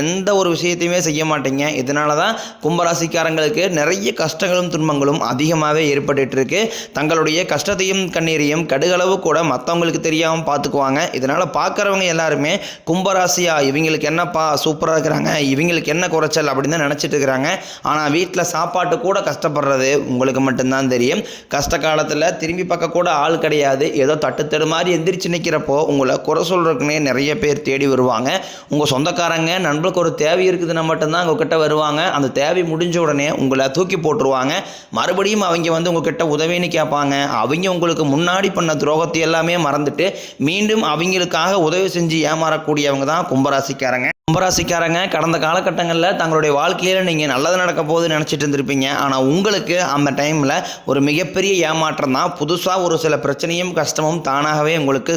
எந்த ஒரு விஷயத்தையுமே செய்ய மாட்டீங்க. இதனால தான் கும்பராசிக்காரங்களுக்கு நிறைய கஷ்டங்களும் துன்பங்களும் அதிகமாகவே ஏற்பட்டுட்டு இருக்கு தங்களுடைய கஷ்டத்தையும் கண்ணீரையும் கடுகளவு கூட மற்றவங்களுக்கு தெரியாமல் பார்த்துக்குவாங்க இதனால் பார்க்குறவங்க எல்லாருமே கும்பராசியா இவங்களுக்கு என்னப்பா சூப்பராக இருக்கிறாங்க இவங்களுக்கு என்ன குறைச்சல் அப்படின்னு தான் நினச்சிட்டு இருக்கிறாங்க. ஆனால் வீட்டில் சாப்பாட்டு கூட கஷ்டப்படுறது உங்களுக்கு மட்டும்தான் தெரியும். கஷ்ட காலத்தில் திரும்பி பார்க்க கூட ஆள் கிடையாது. ஏதோ தட்டு தடு மாதிரி எந்திரிச்சு நிற்கிறப்போ உங்களை குறை சொல்கிறதுக்குனே நிறைய பேர் தேடி வருவாங்க. உங்கள் சொந்தக்காரங்க நம்மளுக்கு ஒரு தேவை இருக்குதுன்னா மட்டும்தான் உங்ககிட்ட வருவாங்க. அந்த தேவை முடிஞ்ச உடனே உங்களை தூக்கி போட்டுருவாங்க. மறுபடியும் அவங்க வந்து உங்ககிட்ட உதவின்னு கேட்பாங்க. அவங்க உங்களுக்கு முன்னாடி பண்ண துரோகத்தை எல்லாமே மறந்துட்டு மீண்டும் அவங்களுக்காக உதவி செஞ்சு ஏமாறக்கூடியவங்க தான் கும்பராசிக்காரங்க. கும்பராசிக்காரங்க கடந்த காலகட்டங்களில் தங்களுடைய வாழ்க்கையில் நீங்கள் நல்லது நடக்க போகுதுன்னு நினச்சிட்டு இருந்திருப்பீங்க. ஆனால் உங்களுக்கு அந்த டைமில் ஒரு மிகப்பெரிய ஏமாற்றம் தான். புதுசாக ஒரு சில பிரச்சனையும் கஷ்டமும் தானாகவே உங்களுக்கு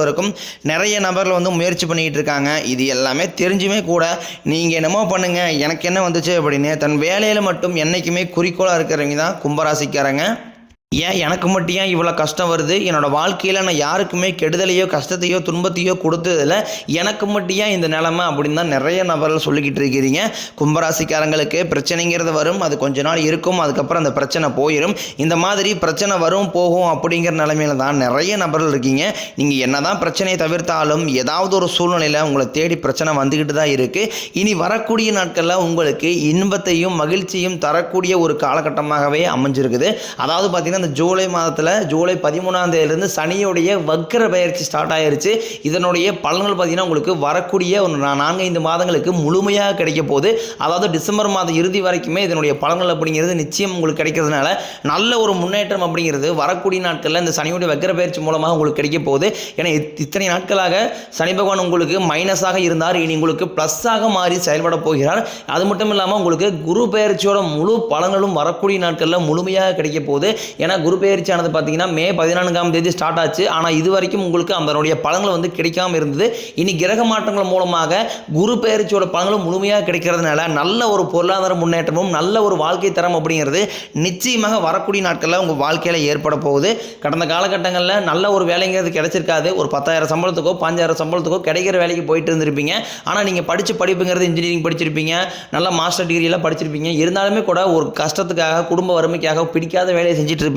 வரைக்கும் நிறைய நபர்கள் வந்து முயற்சி பண்ணிக்கிட்டு இருக்காங்க. இது எல்லாமே தெரிஞ்சுமே கூட நீங்கள் என்னமோ பண்ணுங்கள் எனக்கு என்ன வந்துச்சு அப்படின்னு தன் வேலையில் மட்டும் என்றைக்குமே குறிக்கோளாக இருக்கிறவங்க தான் கும்பராசிக்காரங்க. ஏன் எனக்கு மட்டும் ஏன் இவ்வளோ கஷ்டம் வருது? என்னோடய வாழ்க்கையில் நான் யாருக்குமே கெடுதலையோ கஷ்டத்தையோ துன்பத்தையோ கொடுத்ததில்ல. எனக்கு மட்டும் ஏன் இந்த நிலமை அப்படின்னு தான் நிறைய நபர்கள் சொல்லிக்கிட்டு இருக்கிறீங்க. கும்பராசிக்காரங்களுக்கு பிரச்சனைங்கிறது வரும் அது கொஞ்ச நாள் இருக்கும் அதுக்கப்புறம் அந்த பிரச்சனை போயிடும் இந்த மாதிரி பிரச்சனை வரும் போகும் அப்படிங்கிற நிலமையில தான் நிறைய நபர்கள் இருக்கீங்க. நீங்கள் என்ன தான் பிரச்சனையை தவிர்த்தாலும் ஏதாவது ஒரு சூழ்நிலையில் உங்களை தேடி பிரச்சனை வந்துக்கிட்டு தான் இருக்குது இனி வரக்கூடிய நாட்களில் உங்களுக்கு இன்பத்தையும் மகிழ்ச்சியும் தரக்கூடிய ஒரு காலகட்டமாகவே அமைஞ்சிருக்குது. அதாவது பார்த்திங்கன்னா இந்த ஜூலை மாதத்தில் ஜூலை பதிமூணாம் தேதியிலேருந்து சனியுடைய வக்கர பயிற்சி ஸ்டார்ட் ஆயிருச்சு. இதனுடைய பலன்கள் பார்த்தீங்கன்னா உங்களுக்கு வரக்கூடிய ஒரு நான்கைந்து மாதங்களுக்கு முழுமையாக கிடைக்க போகுது. அதாவது டிசம்பர் மாதம் இறுதி வரைக்குமே இதனுடைய பலன்கள் அப்படிங்கிறது நிச்சயம் உங்களுக்கு கிடைக்கிறதுனால நல்ல ஒரு முன்னேற்றம் அப்படிங்கிறது வரக்கூடிய நாட்களில் இந்த சனியுடைய வக்கர பயிற்சி மூலமாக உங்களுக்கு கிடைக்க போகுது. ஏன்னா இத்தனை நாட்களாக சனி பகவான் உங்களுக்கு மைனஸாக இருந்தார். இனி உங்களுக்கு ப்ளஸ்ஸாக மாறி செயல்பட போகிறார். அது மட்டும் இல்லாமல் உங்களுக்கு குரு பயிற்சியோட முழு பலன்களும் வரக்கூடிய நாட்களில் முழுமையாக கிடைக்க போகுது. ஏன்னா குரு பயிற்சியானது பார்த்தீங்கன்னா மே பதினான்காம் தேதி ஸ்டார்ட் ஆச்சு. ஆனால் இது வரைக்கும் உங்களுக்கு அதனுடைய பலன்கள் வந்து கிடைக்காம இருந்தது. இனி கிரக மாற்றங்கள் மூலமாக குரு பயிற்சியோட பலன்களும் முழுமையாக கிடைக்கிறதுனால நல்ல ஒரு பொருளாதார முன்னேற்றமும் நல்ல ஒரு வாழ்க்கை தரம் அப்படிங்கிறது நிச்சயமாக வரக்கூடிய நாட்களில் உங்கள் வாழ்க்கையில் ஏற்பட போகுது. கடந்த காலகட்டங்களில் நல்ல ஒரு வேலைங்கிறது கிடைச்சிருக்காது. ஒரு பத்தாயிரம் சம்பளத்துக்கோ பாஞ்சாயிரம் சம்பளத்துக்கோ கிடைக்கிற வேலைக்கு போயிட்டு இருந்திருப்பீங்க. ஆனால் நீங்கள் படித்த படிப்புங்கிறது இன்ஜினியரிங் படிச்சிருப்பீங்க. நல்ல மாஸ்டர் டிகிரியெல்லாம் படிச்சிருப்பீங்க. இருந்தாலுமே கூட ஒரு கஷ்டத்துக்காக குடும்ப வறுமைக்காக பிடிக்காத வேலையை செஞ்சுட்டு இருப்பீங்க.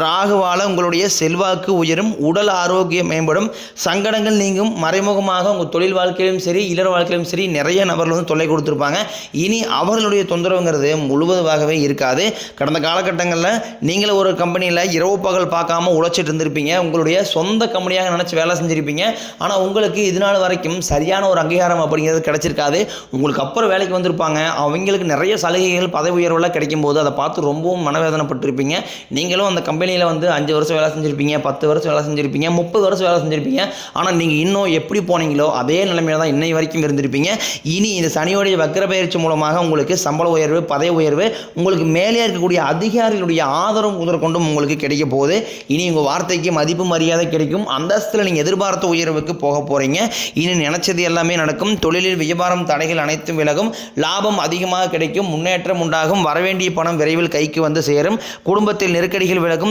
ராகுவால உங்களுடைய செல்வாக்கு உயரும் உடல் ஆரோக்கியம் மேம்படும். சங்கடங்கள் நீங்கும். மறைமுகமாக உங்கள் தொழில் வாழ்க்கையிலும் சரி இளர வாழ்க்கையிலும் சரி நிறைய நபர்கள் வந்து தொல்லை கொடுத்துருப்பாங்க. இனி அவர்களுடைய தொந்தரவுங்கிறது முழுவதுமாகவே இருக்காது. கடந்த காலகட்டங்களில் நீங்களும் ஒரு கம்பெனியில் இரவு பகல் பார்க்காம உழைச்சிட்டு இருந்திருப்பீங்க. உங்களுடைய சொந்த கம்பெனியாக நினச்சி வேலை செஞ்சுருப்பீங்க. ஆனால் உங்களுக்கு இது நாள் வரைக்கும் சரியான ஒரு அங்கீகாரம் அப்படிங்கிறது கிடைச்சிருக்காது. உங்களுக்கு அப்புறம் வேலைக்கு வந்திருப்பாங்க. அவங்களுக்கு நிறைய சலுகைகள் பதவி உயர்வுலாம் கிடைக்கும் போது அதை பார்த்து ரொம்பவும் மனவேதனைப்பட்டிருப்பீங்க. நீங்களும் அந்த கம்பெனி கம்பெனியில் வந்து அஞ்சு வருஷம் வேலை செஞ்சுருப்பீங்க பத்து வருஷம் வேலை செஞ்சுருப்பீங்க முப்பது வருஷம் வேலை செஞ்சுருப்பீங்க. ஆனால் நீங்கள் இன்னும் எப்படி போனீங்களோ அதே நிலைமையில தான் இன்னை வரைக்கும் இருந்திருப்பீங்க. இனி இந்த சனியோடைய வக்கர பயிற்சி மூலமாக உங்களுக்கு சம்பள உயர்வு பதவி உயர்வு உங்களுக்கு மேலே இருக்கக்கூடிய அதிகாரிகளுடைய ஆதரவு முதற்கொண்டும் உங்களுக்கு கிடைக்க போகுது. இனி உங்கள் வார்த்தைக்கு மதிப்பு மரியாதை கிடைக்கும். அந்தஸ்தில் நீங்கள் எதிர்பார்த்த உயர்வுக்கு போக போகிறீங்க இனி நினச்சது எல்லாமே நடக்கும். தொழிலில் வியாபாரம் தடைகள் அனைத்தும் விலகும். லாபம் அதிகமாக கிடைக்கும். முன்னேற்றம் உண்டாகும். வரவேண்டிய பணம் விரைவில் கைக்கு வந்து சேரும். குடும்பத்தில் நெருக்கடிகள் விலகும்.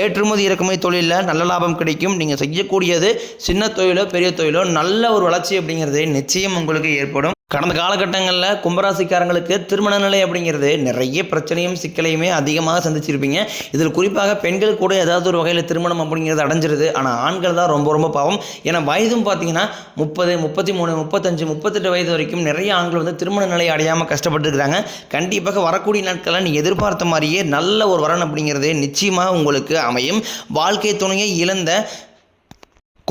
ஏற்றுமதி இறக்குமதி தொழிலில் நல்ல லாபம் கிடைக்கும். நீங்கள் செய்யக்கூடியது சின்ன தொழிலோ பெரிய தொழிலோ நல்ல ஒரு வளர்ச்சி அப்படிங்கிறது நிச்சயம் உங்களுக்கு ஏற்படும். கடந்த காலகட்டங்களில் கும்பராசிக்காரங்களுக்கு திருமண நிலை அப்படிங்கிறது நிறைய பிரச்சனையும் சிக்கலையுமே அதிகமாக சந்திச்சிருப்பீங்க. இதில் குறிப்பாக பெண்கள் கூட ஏதாவது ஒரு வகையில் திருமணம் அப்படிங்கிறது அடைஞ்சிருது. ஆனால் ஆண்கள் தான் ரொம்ப ரொம்ப பாவம். ஏன்னா வயதும் பார்த்தீங்கன்னா முப்பது முப்பத்தி மூணு முப்பத்தஞ்சு முப்பத்தெட்டு வயது வரைக்கும் நிறைய ஆண்கள் வந்து திருமண நிலை அடையாமல் கஷ்டப்பட்டுருக்கிறாங்க. கண்டிப்பாக வரக்கூடிய நாட்களில் நீ எதிர்பார்த்த மாதிரியே நல்ல ஒரு வரன் அப்படிங்கிறது நிச்சயமாக உங்களுக்கு அமையும். வாழ்க்கை துணையை இழந்த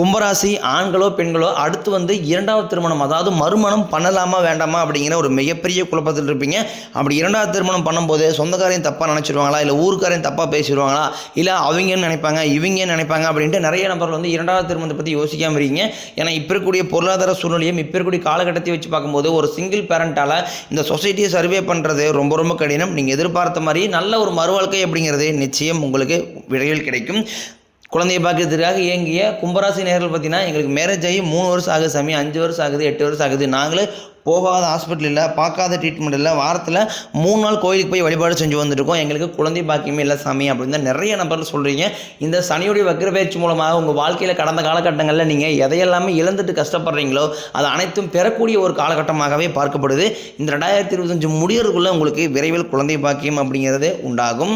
கும்பராசி ஆண்களோ பெண்களோ அடுத்து வந்து இரண்டாவது திருமணம் அதாவது மறுமணம் பண்ணலாமா வேண்டாமா அப்படிங்கிற ஒரு மிகப்பெரிய குழப்பத்தில் இருப்பீங்க. அப்படி இரண்டாவது திருமணம் பண்ணும்போது சொந்தக்காரையும் தப்பாக நினச்சிருவாங்களா இல்லை ஊருக்காரையும் தப்பாக பேசிடுவாங்களா இல்லை அவங்கன்னு நினைப்பாங்க இவங்க நினைப்பாங்க அப்படின்ட்டு நிறைய நபர்கள் வந்து இரண்டாவது திருமணத்தை பற்றி யோசிக்காமல் இருக்கீங்க. ஏன்னா இப்போ இருக்கக்கூடிய பொருளாதார சூழ்நிலையும் இப்போ இருக்கக்கூடிய காலகட்டத்தை வச்சு பார்க்கும்போது ஒரு சிங்கிள் பேரண்டால் இந்த சொசைட்டியை சர்வே பண்ணுறது ரொம்ப ரொம்ப கடினம். நீங்கள் எதிர்பார்த்த மாதிரி நல்ல ஒரு மறுவாழ்க்கை அப்படிங்கிறது நிச்சயம் உங்களுக்கு விரைவில் கிடைக்கும். குழந்தைய பார்க்கறதுக்காக இயங்கிய கும்பராசி நேர்கள் பார்த்தீங்கன்னா எங்களுக்கு மேரேஜ் ஆகி மூணு வருஷம் ஆகுது சாமி அஞ்சு வருஷம் ஆகுது எட்டு வருஷம் ஆகுது. நாங்களே போகாத ஹாஸ்பிட்டல் இல்லை பார்க்காத ட்ரீட்மெண்ட் இல்லை. வாரத்தில் மூணு நாள் கோயிலுக்கு போய் வழிபாடு செஞ்சு வந்துட்டுருக்கோம். எங்களுக்கு குழந்தை பாக்கியமே இல்லை சாமி அப்படின்னு தான் நிறைய நபர்கள் சொல்கிறீங்க இந்த சனியுடைய வக்ர பயிற்சி மூலமாக உங்கள் வாழ்க்கையில் கடந்த காலகட்டங்களில் நீங்கள் எதையெல்லாமே இழந்துட்டு கஷ்டப்படுறீங்களோ அது அனைத்தும் பெறக்கூடிய ஒரு காலகட்டமாகவே பார்க்கப்படுது. இந்த ரெண்டாயிரத்தி இருபத்தஞ்சு முடியறதுக்குள்ளே உங்களுக்கு விரைவில் குழந்தை பாக்கியம் அப்படிங்கிறது உண்டாகும்.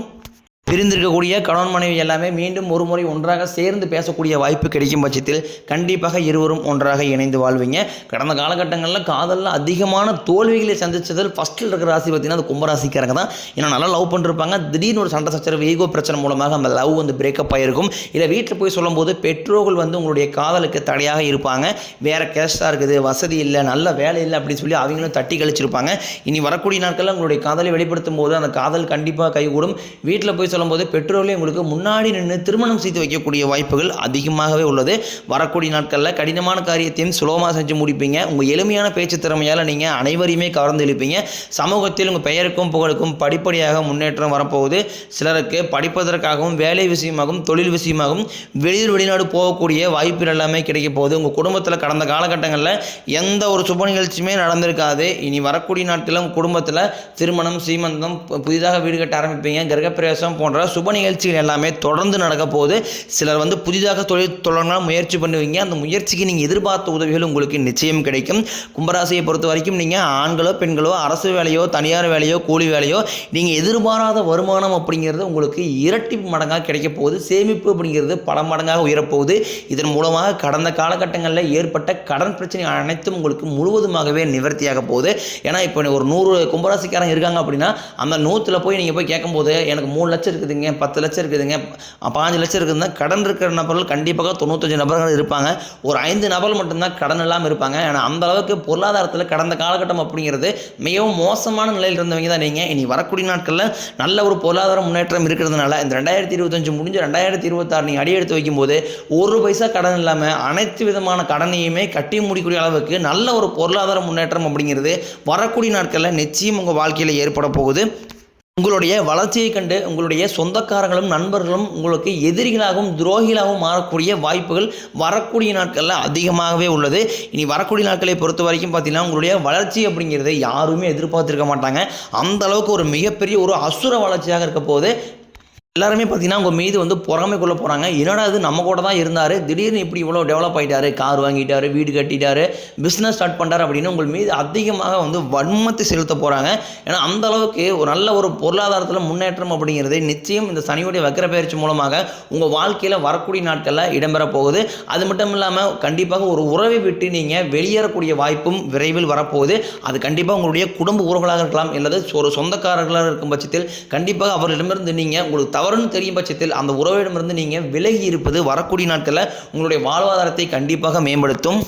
பிரிந்திருக்கக்கூடிய கணவன் மனைவி எல்லாமே மீண்டும் ஒரு முறை ஒன்றாக சேர்ந்து பேசக்கூடிய வாய்ப்பு கிடைக்கும் பட்சத்தில் கண்டிப்பாக இருவரும் ஒன்றாக இணைந்து வாழ்வீங்க. கடந்த காலகட்டங்களில் காதலில் அதிகமான தோல்விகளை சந்தித்ததில் ஃபஸ்ட்டில் இருக்கிற ராசி பார்த்தீங்கன்னா அது கும்பராசிக்காரங்க தான். ஏன்னா நல்லா லவ் பண்ணிருப்பாங்க. திடீர்னு ஒரு சண்டை சச்சரவு ஈகோ பிரச்சனை மூலமாக அந்த லவ் வந்து பிரேக்கப் ஆகிருக்கும் இல்லை வீட்டில் போய் சொல்லும்போது பெற்றோர்கள் வந்து உங்களுடைய காதலுக்கு தடையாக இருப்பாங்க. வேறு கேஸ்டாக இருக்குது வசதி இல்லை நல்ல வேலை இல்லை அப்படின்னு சொல்லி அவங்களும் தட்டி கழிச்சிருப்பாங்க. இனி வரக்கூடிய நாட்களில் உங்களுடைய காதலை வெளிப்படுத்தும் போது அந்த காதல் கண்டிப்பாக கைகூடும். வீட்டில் போய் சொல்லும்போது பெற்றோர்களே உங்களுக்கு முன்னாடி நின்று திருமணம் செய்து வைக்கக்கூடிய வாய்ப்புகள் அதிகமாகவே உள்ளது. வரக்கூடிய நாட்களில் கடினமான காரியத்தையும் சுலபமாக செஞ்சு முடிப்பீங்க. உங்கள் எளிமையான பேச்சு திறமையால் நீங்கள் அனைவரையுமே கவர்ந்து இழுப்பீங்க. சமூகத்தில் உங்கள் பெயருக்கும் புகழுக்கும் படிப்படியாக முன்னேற்றம் வரப்போகுது. சிலருக்கு படிப்பதற்காகவும் வேலை விஷயமாகவும் தொழில் விஷயமாகவும் வெளியூர் வெளிநாடு போகக்கூடிய வாய்ப்புகள் எல்லாமே கிடைக்க போகுது. உங்கள் குடும்பத்தில் கடந்த காலகட்டங்களில் எந்த ஒரு சுப நிகழ்ச்சியுமே நடந்திருக்காது. இனி வரக்கூடிய நாட்களில் உங்கள் குடும்பத்தில் திருமணம் சீமந்தம் புதிதாக வீடு கட்ட ஆரம்பிப்பீங்க. கிரகப்பிரவேசம் போன்ற சுப நிகழ்ச்சிகள் எல்லாமே தொடர்ந்து நடக்க போகுது. சிலர் வந்து புதிதாக தொழில் தொடங்க முயற்சி பண்ணுவீங்க. அந்த முயற்சிக்கு நீங்கள் எதிர்பார்த்த உதவிகள் உங்களுக்கு நிச்சயம் கிடைக்கும். கும்பராசியை பொறுத்த வரைக்கும் நீங்கள் ஆண்களோ பெண்களோ அரசு வேலையோ தனியார் வேலையோ கூலி வேலையோ நீங்கள் எதிர்பாராத வருமானம் அப்படிங்கிறது உங்களுக்கு இரட்டி மடங்காக கிடைக்க போகுது. சேமிப்பு அப்படிங்கிறது பல மடங்காக உயரப்போகுது. இதன் மூலமாக கடந்த காலகட்டங்களில் ஏற்பட்ட கடன் பிரச்சனை அனைத்தும் உங்களுக்கு முழுவதுமாகவே நிவர்த்தியாக போகுது. ஏன்னா இப்போ ஒரு நூறு கும்பராசிக்காரன் இருக்காங்க அப்படின்னா அந்த நூற்றில் போய் நீங்கள் போய் கேட்கும்போது எனக்கு மூணு லட்சம் இருக்குதுங்க பத்து லட்சம் இருக்குதுங்க. பாஞ்சு லட்சம் இருக்குதுன்னா கடன் இருக்கிற நபர்கள் கண்டிப்பாக தொண்ணூத்தஞ்சு நபர்கள் இருப்பாங்க. ஒரு ஐந்து நபர்கள் மட்டும்தான் கடன் இல்லாமல் இருப்பாங்க. ஏன்னா அந்த அளவுக்கு பொருளாதாரத்தில் கடந்த காலகட்டம் அப்படிங்கிறது மிகவும் மோசமான நிலையில் இருந்தவங்க தான் நீங்கள் இனி வரக்கூடிய நாட்களில் நல்ல ஒரு பொருளாதார முன்னேற்றம் இருக்கிறதுனால இந்த ரெண்டாயிரத்தி இருபத்தஞ்சு முடிஞ்சு ரெண்டாயிரத்தி இருபத்தாறு நீங்கள் அடியெடுத்து வைக்கும்போது ஒரு பைசா கடன் இல்லாமல் அனைத்து விதமான கடனையுமே கட்டி முடிக்கூடிய அளவுக்கு நல்ல ஒரு பொருளாதார முன்னேற்றம் அப்படிங்கிறது வரக்கூடிய நாட்களில் நிச்சயம் உங்கள் வாழ்க்கையில் ஏற்பட போகுது. உங்களுடைய வளர்ச்சியை கண்டு உங்களுடைய சொந்தக்காரங்களும் நண்பர்களும் உங்களுக்கு எதிரிகளாகவும் துரோகிகளாகவும் மாறக்கூடிய வாய்ப்புகள் வரக்கூடிய நாட்களில் அதிகமாகவே உள்ளது. இனி வரக்கூடிய நாட்களை பொறுத்த வரைக்கும் பார்த்தீங்கன்னா உங்களுடைய வளர்ச்சி அப்படிங்கிறத யாருமே எதிர்பார்த்துருக்க மாட்டாங்க. அந்த அளவுக்கு ஒரு மிகப்பெரிய ஒரு அசுர வளர்ச்சியாக இருக்க போது எல்லாருமே பார்த்தீங்கன்னா உங்கள் மீது வந்து பொறாமைக்குள்ளே போகிறாங்க என்னடா இது? நம்ம கூட தான் இருந்தார். திடீர்னு இப்படி இவ்வளோ டெவலப் ஆகிட்டாரு கார் வாங்கிட்டாரு வீடு கட்டிட்டாரு பிஸ்னஸ் ஸ்டார்ட் பண்ணுறாரு அப்படின்னு உங்கள் மீது அதிகமாக வந்து வன்மத்தை செலுத்த போகிறாங்க ஏன்னா அந்த அளவுக்கு ஒரு நல்ல ஒரு பொருளாதாரத்தில் முன்னேற்றம் அப்படிங்கிறது நிச்சயம் இந்த சனியுடைய வக்கர பயிற்சி மூலமாக உங்கள் வாழ்க்கையில் வரக்கூடிய நாட்களில் இடம்பெற போகுது. அது மட்டும் இல்லாமல் கண்டிப்பாக ஒரு உறவை விட்டு நீங்கள் வெளியேறக்கூடிய வாய்ப்பும் விரைவில் வரப்போகுது. அது கண்டிப்பாக உங்களுடைய குடும்ப உறவுகளாக இருக்கலாம். அல்லது ஒரு சொந்தக்காரர்களாக இருக்கும் பட்சத்தில் கண்டிப்பாக அவர்களிடமிருந்து நீங்கள் உங்களுக்கு தவறுன்னு தெரியும் பட்சத்தில் அந்த உறவிடமிருந்து நீங்கள் விலகி இருப்பது வரக்கூடிய நாட்களில் உங்களுடைய வாழ்வாதாரத்தை கண்டிப்பாக மேம்படுத்தும்.